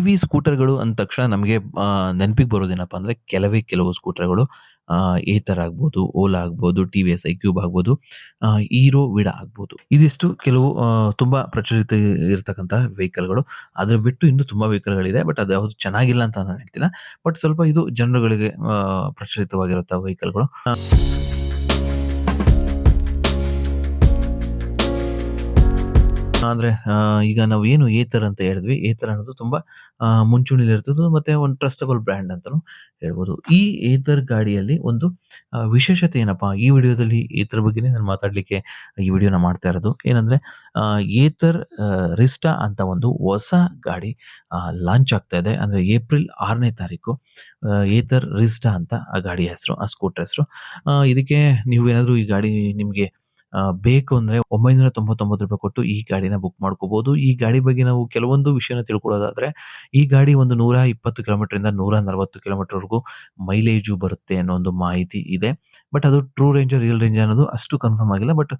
V ಸ್ಕೂಟರ್‌ಗಳು ಅಂದ ತಕ್ಷಣ ನಮಗೆ ನೆನಪಿಗೆ ಬರೋದೇನಪ್ಪ ಅಂದ್ರೆ ಕೆಲವೇ ಕೆಲವು ಸ್ಕೂಟರ್‌ಗಳು. ಈ ಏತರ್ ಆಗ್ಬೋದು, ಓಲಾ ಆಗ್ಬೋದು, ಟಿವಿಎಸ್ ಕ್ಯೂಬ್ ಆಗ್ಬೋದು, ಈರೋ ವಿಡಾ ಆಗ್ಬೋದು. ಇದಿಷ್ಟು ಕೆಲವು ತುಂಬಾ ಪ್ರಚಲಿತ ಇರ್ತಕ್ಕಂತಹ ವೆಹಿಕಲ್‌ಗಳು. ಅದ್ರ ಬಿಟ್ಟು ಇನ್ನೂ ತುಂಬಾ ವೆಹಿಕಲ್‌ಗಳಿದೆ. ಬಟ್ ಅದು ಯಾವ್ದು ಚೆನ್ನಾಗಿಲ್ಲ ಅಂತ ನಾನು ಹೇಳ್ತಿಲ್ಲ. ಬಟ್ ಸ್ವಲ್ಪ ಇದು ಜನರುಗಳಿಗೆ ಆಹ್, ಪ್ರಚಲಿತವಾಗಿರುವಂತಹ ವೆಹಿಕಲ್‌ಗಳು. ಅಂದ್ರೆ ಈಗ ನಾವು ಏನು ಏತರ್ ಅಂತ ಹೇಳಿದ್ವಿ. ಏತರ್ ಅನ್ನೋದು ತುಂಬಾ ಮುಂಚೂಣಿಲಿ ಮುಂಚೂಣಿಲಿರ್ತದ್ದು ಮತ್ತೆ ಒಂದು ಟ್ರಸ್ಟಬಲ್ ಬ್ರ್ಯಾಂಡ್ ಅಂತಾನೂ ಹೇಳ್ಬೋದು. ಈ ಏತರ್ ಗಾಡಿಯಲ್ಲಿ ಒಂದು ವಿಶೇಷತೆ ಏನಪ್ಪಾ? ಈ ವಿಡಿಯೋದಲ್ಲಿ ಏತರ್ ಬಗ್ಗೆನೇ ನಾನು ಮಾತಾಡ್ಲಿಕ್ಕೆ ಈ ವಿಡಿಯೋನ ಮಾಡ್ತಾ ಇರೋದು. ಏನಂದ್ರೆ ಏತರ್ ರಿಸ್ಟಾ ಅಂತ ಒಂದು ಹೊಸ ಗಾಡಿ ಲಾಂಚ್ ಆಗ್ತಾ ಇದೆ. ಅಂದ್ರೆ ಏಪ್ರಿಲ್ ಆರನೇ ತಾರೀಕು ಏತರ್ ರಿಸ್ಟಾ ಅಂತ ಆ ಗಾಡಿ ಹೆಸರು. ಆ ಸ್ಕೂಟರ್ ಹೆಸರು. ಇದಕ್ಕೆ ನೀವು ಏನಾದರೂ ಈ ಗಾಡಿ ನಿಮ್ಗೆ ಬೇಕು ಅಂದ್ರೆ ₹999 ಕೊಟ್ಟು ಈ ಗಾಡಿನ ಬುಕ್ ಮಾಡ್ಕೋಬಹುದು. ಈ ಗಾಡಿ ಬಗ್ಗೆ ನಾವು ಕೆಲವೊಂದು ವಿಷಯನ ತಿಳ್ಕೊಳ್ಳೋದಾದ್ರೆ, ಈ ಗಾಡಿ ಒಂದು 120 ನಲವತ್ತು 140 ಕಿಲೋಮೀಟರ್‌ವರೆಗೂ ಮೈಲೇಜು ಬರುತ್ತೆ ಅನ್ನೋ ಒಂದು ಮಾಹಿತಿ ಇದೆ. ಬಟ್ ಅದು ಟ್ರೂ ರೇಂಜ್, ರಿಯಲ್ ರೇಂಜ್ ಅನ್ನೋದು ಅಷ್ಟು ಕನ್ಫರ್ಮ್ ಆಗಿಲ್ಲ. ಬಟ್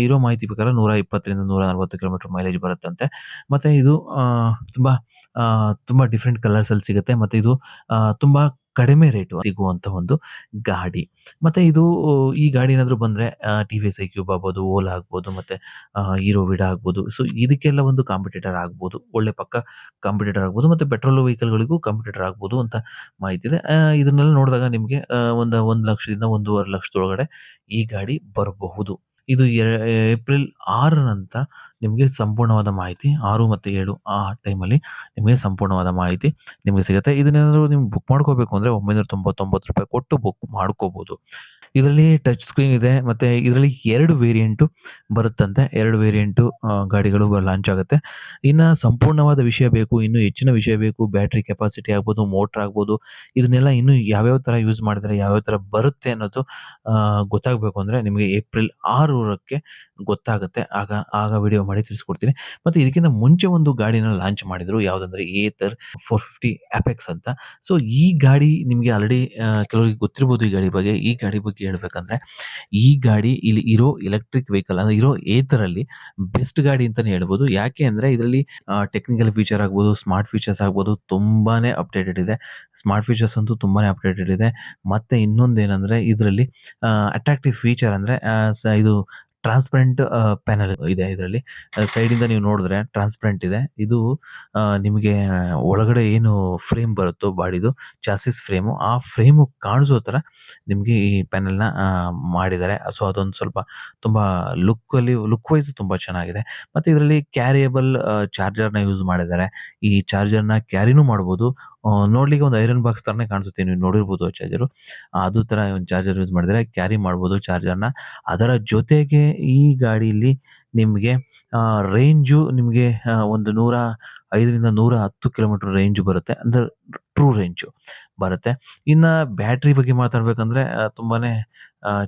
ಇರೋ ಮಾಹಿತಿ ಪ್ರಕಾರ 120ರಿಂದ 140 ಕಿಲೋಮೀಟರ್ ಮೈಲೇಜ್ ಬರುತ್ತಂತೆ. ಮತ್ತೆ ಇದು ತುಂಬಾ ತುಂಬಾ ಡಿಫ್ರೆಂಟ್ ಕಲರ್ಸ್ ಅಲ್ಲಿ ಸಿಗುತ್ತೆ. ಮತ್ತೆ ಇದು ತುಂಬಾ ಕಡಿಮೆ ರೇಟು ಸಿಗುವಂತ ಒಂದು ಗಾಡಿ. ಮತ್ತೆ ಇದು ಈ ಗಾಡಿ ಏನಾದ್ರು ಬಂದ್ರೆ ಎಸ್ ಟಿವಿಎಸ್ ಕ್ಯೂಬ್ ಆಗ್ಬೋದು, ಓಲಾ ಆಗ್ಬೋದು, ಮತ್ತೆ ಹೀರೋ ವಿಡ ಆಗ್ಬೋದು. ಸೊ ಇದಕ್ಕೆಲ್ಲ ಒಂದು ಕಾಂಪಿಟೇಟರ್ ಆಗ್ಬೋದು. ಒಳ್ಳೆ ಪಕ್ಕ ಕಾಂಪಿಟೇಟರ್ ಆಗ್ಬೋದು. ಮತ್ತೆ ಪೆಟ್ರೋಲ್ ವೆಹಿಕಲ್‌ಗಳಿಗೂ ಕಾಂಪಿಟೇಟರ್ ಆಗ್ಬೋದು ಅಂತ ಮಾಹಿತಿ ಇದೆ. ಇದನ್ನೆಲ್ಲ ನೋಡಿದಾಗ ನಿಮಗೆ ಒಂದು ಒಂದು ಲಕ್ಷದಿಂದ ಒಂದೂವರೆ ಲಕ್ಷದೊಳಗಡೆ ಈ ಗಾಡಿ ಬರಬಹುದು. ಇದು ಏಪ್ರಿಲ್ 6 ನಂತರ ನಿಮಗೆ ಸಂಪೂರ್ಣವಾದ ಮಾಹಿತಿ, ಆರು ಮತ್ತೆ ಏಳು ಆ ಟೈಮಲ್ಲಿ ನಿಮಗೆ ಸಂಪೂರ್ಣವಾದ ಮಾಹಿತಿ ನಿಮಗೆ ಸಿಗುತ್ತೆ. ಇದನ್ನೇನಾದರೂ ನೀವು ಬುಕ್ ಮಾಡ್ಕೋಬೇಕು ಅಂದ್ರೆ ₹999 ಕೊಟ್ಟು ಬುಕ್ ಮಾಡ್ಕೋಬಹುದು. ಇದರಲ್ಲಿ ಟಚ್ ಸ್ಕ್ರೀನ್ ಇದೆ. ಮತ್ತೆ ಇದರಲ್ಲಿ ಎರಡು ವೇರಿಯಂಟ್ ಬರುತ್ತಂತೆ. ಎರಡು ವೇರಿಯಂಟ್ ಗಾಡಿಗಳು ಲಾಂಚ್ ಆಗುತ್ತೆ. ಇನ್ನ ಸಂಪೂರ್ಣವಾದ ವಿಷಯ ಬೇಕು, ಇನ್ನೂ ಹೆಚ್ಚಿನ ವಿಷಯ ಬೇಕು, ಬ್ಯಾಟ್ರಿ ಕೆಪಾಸಿಟಿ ಆಗ್ಬೋದು, ಮೋಟರ್ ಆಗ್ಬೋದು, ಇದನ್ನೆಲ್ಲ ಇನ್ನೂ ಯಾವ್ಯಾವ ತರ ಯೂಸ್ ಮಾಡಿದರೆ ಯಾವ್ಯಾವ ತರ ಬರುತ್ತೆ ಅನ್ನೋದು ಗೊತ್ತಾಗಬೇಕು ಅಂದ್ರೆ ನಿಮಗೆ ಏಪ್ರಿಲ್ ಆರೂರಕ್ಕೆ ಗೊತ್ತಾಗುತ್ತೆ. ಆಗ ಆಗ ವಿಡಿಯೋ ಮಾಡಿ ತಿಳಿಸ್ಕೊಡ್ತೀನಿ. ಮತ್ತೆ ಇದಕ್ಕಿಂತ ಮುಂಚೆ ಒಂದು ಗಾಡಿನ ಲಾಂಚ್ ಮಾಡಿದ್ರು. ಯಾವ್ದಂದ್ರೆ ಏತರ್ 450 ಅಪೆಕ್ಸ್ ಅಂತ. ಸೊ ಈ ಗಾಡಿ ನಿಮಗೆ ಆಲ್ರೆಡಿ ಕೆಲವರಿಗೆ ಗೊತ್ತಿರ್ಬೋದು ಈ ಗಾಡಿ ಬಗ್ಗೆ. ಈ ಗಾಡಿ ಬಗ್ಗೆ ಹೇಳ್ಬೇಕಂದ್ರೆ, ಈ ಗಾಡಿ ಇಲ್ಲಿ ಇರೋ ಎಲೆಕ್ಟ್ರಿಕ್ ವೆಹಿಕಲ್ ಅಂದ್ರೆ ಇರೋ ಏತರಲ್ಲಿ ಬೆಸ್ಟ್ ಗಾಡಿ ಅಂತಾನೆ ಹೇಳ್ಬೋದು. ಯಾಕೆ ಅಂದ್ರೆ ಇದರಲ್ಲಿ ಟೆಕ್ನಿಕಲ್ ಫೀಚರ್ ಆಗ್ಬೋದು, ಸ್ಮಾರ್ಟ್ ಫೀಚರ್ಸ್ ಆಗ್ಬೋದು ತುಂಬಾನೇ ಅಪ್ಡೇಟೆಡ್ ಇದೆ. ಸ್ಮಾರ್ಟ್ ಫೀಚರ್ಸ್ ಅಂತೂ ತುಂಬಾನೇ ಅಪ್ಡೇಟೆಡ್ ಇದೆ. ಮತ್ತೆ ಇನ್ನೊಂದೇನಂದ್ರೆ ಇದರಲ್ಲಿ ಅಟ್ರಾಕ್ಟಿವ್ ಫೀಚರ್ ಅಂದ್ರೆ ಇದು ಟ್ರಾನ್ಸ್‌ಪರೆಂಟ್ ಪ್ಯಾನಲ್ ಇದೆ ಇದರಲ್ಲಿ. ಸೈಡಿಂದ ನೀವು ನೋಡಿದ್ರೆ ಟ್ರಾನ್ಸ್‌ಪರೆಂಟ್ ಇದೆ. ಇದು ನಿಮಗೆ ಒಳಗಡೆ ಏನು ಫ್ರೇಮ್ ಬರುತ್ತೋ ಬಾಡಿದು ಚಾಸಿಸ್ ಫ್ರೇಮು, ಆ ಫ್ರೇಮು ಕಾಣಿಸೋ ಥರ ನಿಮಗೆ ಈ ಪ್ಯಾನಲ್‌ನ ಮಾಡಿದ್ದಾರೆ. ಸೊ ಅದೊಂದು ಸ್ವಲ್ಪ ತುಂಬಾ ಲುಕ್ಕಲ್ಲಿ ಲುಕ್ ವೈಸ್ ತುಂಬಾ ಚೆನ್ನಾಗಿದೆ. ಮತ್ತೆ ಇದರಲ್ಲಿ ಕ್ಯಾರಿಯಬಲ್ ಚಾರ್ಜರ್‌ನ ಯೂಸ್ ಮಾಡಿದ್ದಾರೆ. ಈ ಚಾರ್ಜರ್‌ನ ಕ್ಯಾರಿನೂ ಮಾಡ್ಬೋದು. ನೋಡ್ಲಿಕ್ಕೆ ಒಂದು ಐರನ್ ಬಾಕ್ಸ್ ಥರನೇ ಕಾಣಿಸುತ್ತೆ. ನೀವು ನೋಡಿರ್ಬೋದು ಚಾರ್ಜರು. ಅದು ತರ ಒಂದು ಚಾರ್ಜರ್ ಯೂಸ್ ಮಾಡಿದ್ರೆ ಕ್ಯಾರಿ ಮಾಡ್ಬೋದು ಚಾರ್ಜರ್‌ನ. ಅದರ ಜೊತೆಗೆ ಈ ಗಾಡಿಯಲ್ಲಿ ನಿಮ್ಗೆ ರೇಂಜು ನಿಮ್ಗೆ ಒಂದು 105ರಿಂದ 110 ಕಿಲೋಮೀಟರ್ ರೇಂಜ್ ಬರುತ್ತೆ. ಅಂದ್ರೆ ಟ್ರೂ ರೇಂಜು ಬರುತ್ತೆ. ಇನ್ನ ಬ್ಯಾಟರಿ ಬಗ್ಗೆ ಮಾತಾಡಬೇಕಂದ್ರೆ ತುಂಬಾನೇ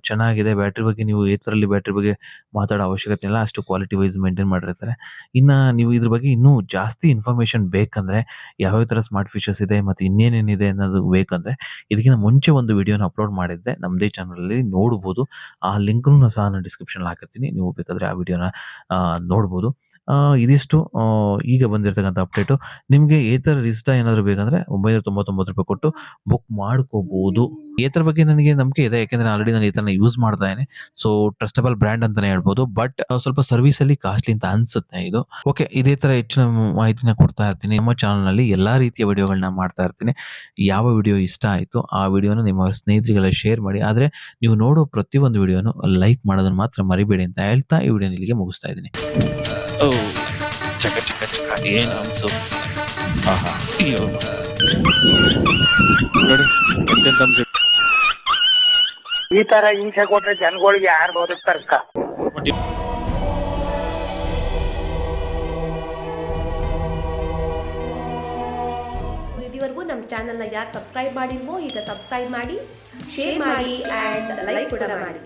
ಚೆನ್ನಾಗಿದೆ. ಬ್ಯಾಟರಿ ಬಗ್ಗೆ ನೀವು ಏತರಲ್ಲಿ ಬ್ಯಾಟರಿ ಬಗ್ಗೆ ಮಾತಾಡೋ ಅವಶ್ಯಕತೆ ಇಲ್ಲ. ಅಷ್ಟು ಕ್ವಾಲಿಟಿ ವೈಸ್ ಮೇಂಟೈನ್ ಮಾಡಿರ್ತಾರೆ. ಇನ್ನ ನೀವು ಇದ್ರ ಬಗ್ಗೆ ಇನ್ನೂ ಜಾಸ್ತಿ ಇನ್ಫಾರ್ಮೇಷನ್ ಬೇಕಂದ್ರೆ ಯಾವ್ಯಾವ ತರ ಸ್ಮಾರ್ಟ್ ಫೀಚರ್ಸ್ ಇದೆ, ಮತ್ತೆ ಇನ್ನೇನೇನಿದೆ ಅನ್ನೋದು ಬೇಕಂದ್ರೆ ಇದಕ್ಕಿಂತ ಮುಂಚೆ ಒಂದು ವಿಡಿಯೋನ ಅಪ್ಲೋಡ್ ಮಾಡಿದ್ದೆ. ನಮ್ಮದೇ ಚಾನಲಲ್ಲಿ ನೋಡ್ಬೋದು. ಆ ಲಿಂಕ್‌ನು ಸಹ ನಾನು ಡಿಸ್ಕ್ರಿಪ್ಷನ್ ಹಾಕಿರ್ತೀನಿ. ನೀವು ಬೇಕಾದ್ರೆ ಆ ವಿಡಿಯೋನ ನೋಡ್ಬೋದು. ಇದಿಷ್ಟು ಈಗ ಬಂದಿರತಕ್ಕಂಥ ಅಪ್ಡೇಟು. ನಿಮ್ಗೆ ಏನಾದರೂ ಬೇಕಂದರೆ ಒಂಬೈನೂರ ಬೇಕಂದ್ರೆ ₹999 ಕೊಟ್ಟು ಬುಕ್ ಮಾಡ್ಕೋಬಹುದು. ಏತರ್ ಬಗ್ಗೆ ನನಗೆ ನಂಬಿಕೆ ಇದೆ. ಯಾಕೆಂದ್ರೆ ಆಲ್ರೆಡಿ ನಾನು ಇದನ್ನ ಯೂಸ್ ಮಾಡ್ತಾ ಇದ್ದೇನೆ ಸೊ ಟ್ರಸ್ಟಬಲ್ ಬ್ರಾಂಡ್ ಅಂತಾನೆ ಹೇಳ್ಬೋದು. ಬಟ್ ಸ್ವಲ್ಪ ಸರ್ವಿಸ್ ಅಲ್ಲಿ ಕಾಸ್ಟ್ಲಿ ಅಂತ ಅನ್ಸುತ್ತೆ ಇದು. ಓಕೆ ಇದೇ ತರ ಹೆಚ್ಚಿನ ಮಾಹಿತಿನ ಕೊಡ್ತಾ ಇರ್ತೀನಿ. ನಮ್ಮ ಚಾನಲ್‌ನಲ್ಲಿ ಎಲ್ಲಾ ರೀತಿಯ ವಿಡಿಯೋಗಳನ್ನ ಮಾಡ್ತಾ ಇರ್ತೀನಿ. ಯಾವ ವಿಡಿಯೋ ಇಷ್ಟ ಆಯ್ತು ಆ ವಿಡಿಯೋನ ನಿಮ್ಮ ಸ್ನೇಹಿತರಿಗೆಲ್ಲ ಶೇರ್ ಮಾಡಿ. ಆದ್ರೆ ನೀವು ನೋಡೋ ಪ್ರತಿಯೊಂದು ವಿಡಿಯೋನು ಲೈಕ್ ಮಾಡೋದನ್ನ ಮಾತ್ರ ಮರಿಬೇಡಿ ಅಂತ ಹೇಳ್ತಾ ಈ ವಿಡಿಯೋನ ಇಲ್ಲಿಗೆ ಮುಗಿಸ್ತಾ ಇದ್ದೀನಿ ಓಹ್! ಚಕ ಚಕ ಚಕ ಏನು ಹಂಸು. ಆಹಾ! ಅಯ್ಯೋ! ನೋಡಿ ಎಂತೆಂತ ಹಂಸು. ಈ ತರ ಹಿಂಸೆ ಕೊಟ್ರೆ ಜನಗಳಿಗೆ ಯಾರು ಬದುಕ್ತಾರಕ್ಕ ಇದುವರೆಗೂ ನಮ್ಮ ಚಾನೆಲ್ನ ಯಾರು ಸಬ್ಸ್ಕ್ರೈಬ್ ಮಾಡಿಲ್ವೋ ಈಗ ಸಬ್ಸ್ಕ್ರೈಬ್ ಮಾಡಿ ಶೇರ್ ಮಾಡಿ ಆ್ಯಂಡ್ ಲೈಕ್ ಕೂಡ ಮಾಡಿ.